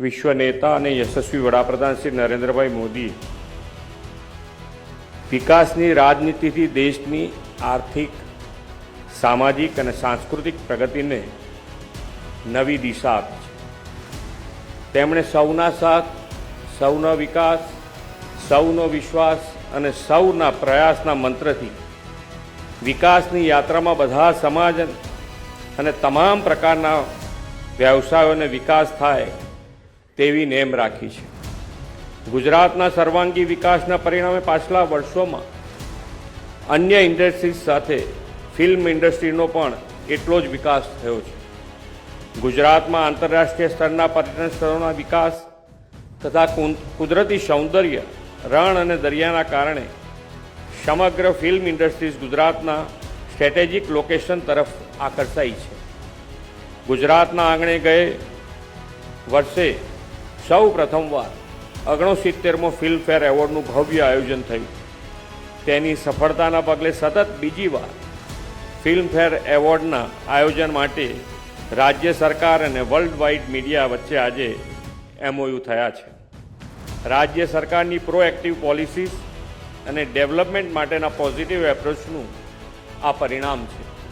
વિશ્વ નેતા અને યશસ્વી વડાપ્રધાન શ્રી નરેન્દ્રભાઈ મોદી. વિકાસની રાજનીતિથી દેશની આર્થિક, સામાજિક અને સાંસ્કૃતિક પ્રગતિને નવી દિશા આપી છે. તેમણે સૌના સાથ, સૌનો વિકાસ, સૌનો વિશ્વાસ અને સૌના પ્રયાસના મંત્રથી વિકાસની યાત્રામાં બધા સમાજ અને તમામ પ્રકારના વ્યવસાયોને વિકાસ થાય તેવી નેમ રાખી છે. ગુજરાતના સર્વાંગી વિકાસના પરિણામે પાછલા વર્ષોમાં અન્ય ઇન્ડસ્ટ્રીઝ સાથે ફિલ્મ ઇન્ડસ્ટ્રીનો પણ એટલો જ વિકાસ થયો છે. ગુજરાતમાં આંતરરાષ્ટ્રીય સ્તરના પર્યટન સ્થળોના વિકાસ તથા કુદરતી સૌંદર્ય, રણ અને દરિયાના કારણે સમગ્ર ફિલ્મ ઇન્ડસ્ટ્રીઝ ગુજરાતના સ્ટ્રેટેજિક લોકેશન તરફ આકર્ષાઈ છે. ગુજરાતના આંગણે ગયે વર્ષે સૌ પ્રથમવાર ઓગણસિત્તેરમો ફિલ્મફેર એવોર્ડનું ભવ્ય આયોજન થયું. તેની સફળતાના પગલે સતત બીજી વાર ફિલ્મફેર એવોર્ડના આયોજન માટે રાજ્ય સરકાર અને વર્લ્ડ વાઇડ મીડિયા વચ્ચે આજે એમઓયુ થયા છે. રાજ્ય સરકારની પ્રોએક્ટિવ પોલિસીસ અને ડેવલપમેન્ટ માટેના પોઝિટિવ એપ્રોચનું આ પરિણામ છે.